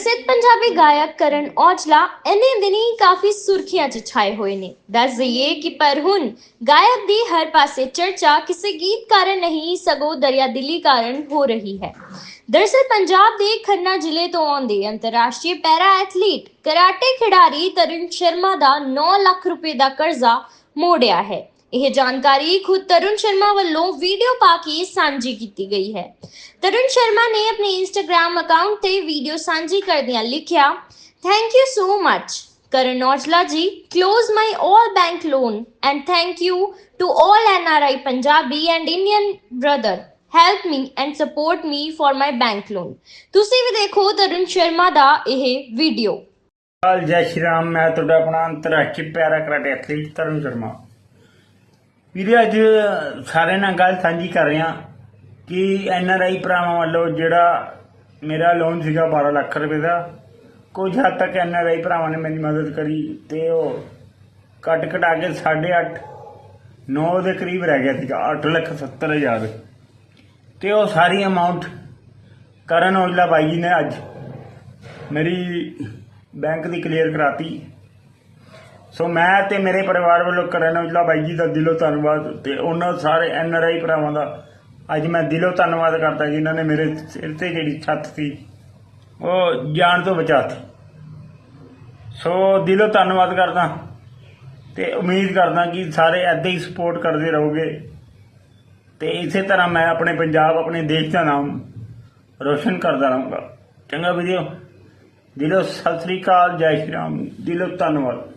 ਪ੍ਰਸਿੱਧ ਪੰਜਾਬੀ ਗਾਇਕ ਕਰਨ ਔਜਲਾ ਇਨੇ ਦਿਨੀ ਕਾਫੀ ਸੁਰਖੀਆਂ 'ਚ ਛਾਏ ਹੋਏ ਨੇ। ਦੱਸ ਦਈਏ ਕਿ ਪਰ ਹੁਣ ਗਾਇਕ ਦੀ ਹਰ ਪਾਸੇ ਚਰਚਾ ਕਿਸੇ ਗੀਤ ਕਾਰਨ ਨਹੀਂ, ਸਗੋਂ ਦਰਿਆਦਿਲੀ ਕਾਰਨ ਹੋ ਰਹੀ ਹੈ। ਦਰਅਸਲ ਪੰਜਾਬ ਦੇ ਖੰਨਾ ਜ਼ਿਲ੍ਹੇ ਤੋਂ ਆਉਂਦੇ ਅੰਤਰਰਾਸ਼ਟਰੀ ਪੈਰਾ ਐਥਲੀਟ ਕਰਾਟੇ ਖਿਡਾਰੀ ਤਰੁਣ ਸ਼ਰਮਾ ਦਾ 9 ਲੱਖ ਰੁਪਏ ਦਾ ਕਰਜ਼ਾ ਮੋੜਿਆ ਹੈ। ਇਹ ਜਾਣਕਾਰੀ ਖੁਦ ਤਰੁਣ ਸ਼ਰਮਾ ਵੱਲੋਂ ਵੀਡੀਓ ਪਾ ਕੇ ਸਾਂਝੀ ਕੀਤੀ ਗਈ ਹੈ। ਤਰੁਣ ਸ਼ਰਮਾ ਨੇ ਆਪਣੇ ਇੰਸਟਾਗ੍ਰam ਅਕਾਊਂਟ ਤੇ ਵੀਡੀਓ ਸਾਂਝੀ ਕਰਦਿਆਂ ਲਿਖਿਆ thank you so much Karan Aujla ji close my all bank loan and thank you to all NRI Punjabi and Indian brother help me and support me for my bank loan ਤੁਸੀਂ ਵੀ ਦੇਖੋ ਤਰੁਣ ਸ਼ਰਮਾ ਦਾ ਇਹ video. ਜੈ ਸ਼੍ਰੀ ਰਾਮ, ਮੈਂ ਤੁਹਾਡਾ ਆਪਣਾ ਅੰਤਰਰਾਸ਼ਟਰੀ para karate athlete Tarun Sharma. ਵੀਰੇ, ਅੱਜ ਸਾਰੇ ਨਾਲ ਗੱਲ ਸਾਂਝੀ ਕਰ ਰਿਹਾ ਕਿ ਐੱਨ ਆਰ ਆਈ ਭਰਾਵਾਂ ਵੱਲੋਂ ਜਿਹੜਾ ਮੇਰਾ ਲੋਨ ਸੀਗਾ 12 ਲੱਖ ਰੁਪਏ ਦਾ, ਕੁਝ ਹੱਦ ਤੱਕ ਐੱਨ ਆਰ ਆਈ ਭਰਾਵਾਂ ਨੇ ਮੇਰੀ ਮਦਦ ਕਰੀ ਤੇ ਉਹ ਕੱਟ ਕਟਾ ਕੇ 8.5 9 ਦੇ ਕਰੀਬ ਰਹਿ ਗਿਆ ਸੀਗਾ 8 ਲੱਖ 70 ਹਜ਼ਾਰ। ਤੇ ਉਹ ਸਾਰੀ ਅਮਾਉਂਟ ਕਰਨ ਔਜਲਾ ਬਾਈ ਜੀ ਨੇ ਅੱਜ ਮੇਰੀ ਬੈਂਕ ਦੀ ਕਲੀਅਰ ਕਰਾਤੀ। ਸੋ ਮੈਂ ਤੇ ਮੇਰੇ ਪਰਿਵਾਰ ਵੱਲੋਂ ਕਰਨ ਔਜਲਾ ਬਾਈ ਜੀ ਦਾ ਦਿਲੋਂ ਧੰਨਵਾਦ ਤੇ ਉਹਨਾਂ ਸਾਰੇ ਐਨ ਆਰ ਆਈ ਭਰਾਵਾਂ ਦਾ ਅੱਜ ਮੈਂ ਦਿਲੋਂ ਧੰਨਵਾਦ ਕਰਦਾ ਜਿਨ੍ਹਾਂ ਨੇ ਮੇਰੇ ਸਿਰ ਤੇ ਜਿਹੜੀ ਛੱਤ ਸੀ, ਉਹ ਜਾਣ ਤੋਂ ਬਚਾਤੀ ਸੋ ਦਿਲੋਂ ਧੰਨਵਾਦ ਕਰਦਾ ਤੇ ਉਮੀਦ ਕਰਦਾ ਕਿ ਸਾਰੇ ਐਦਾਂ ਹੀ ਸਪੋਰਟ ਕਰਦੇ ਰਹੋਗੇ। ਤੇ ਇਸੇ ਤਰ੍ਹਾਂ ਮੈਂ ਆਪਣੇ ਪੰਜਾਬ, ਆਪਣੇ ਦੇਸ਼ ਦਾ ਨਾਮ ਰੋਸ਼ਨ ਕਰਦਾ ਰਹੂੰਗਾ। ਚੰਗਾ ਵੀਡੀਓ ਦਿਲੋਂ ਸਤਿ ਸ੍ਰੀ ਅਕਾਲ, ਜੈ ਸ਼੍ਰੀ ਰਾਮ, ਦਿਲੋਂ ਧੰਨਵਾਦ।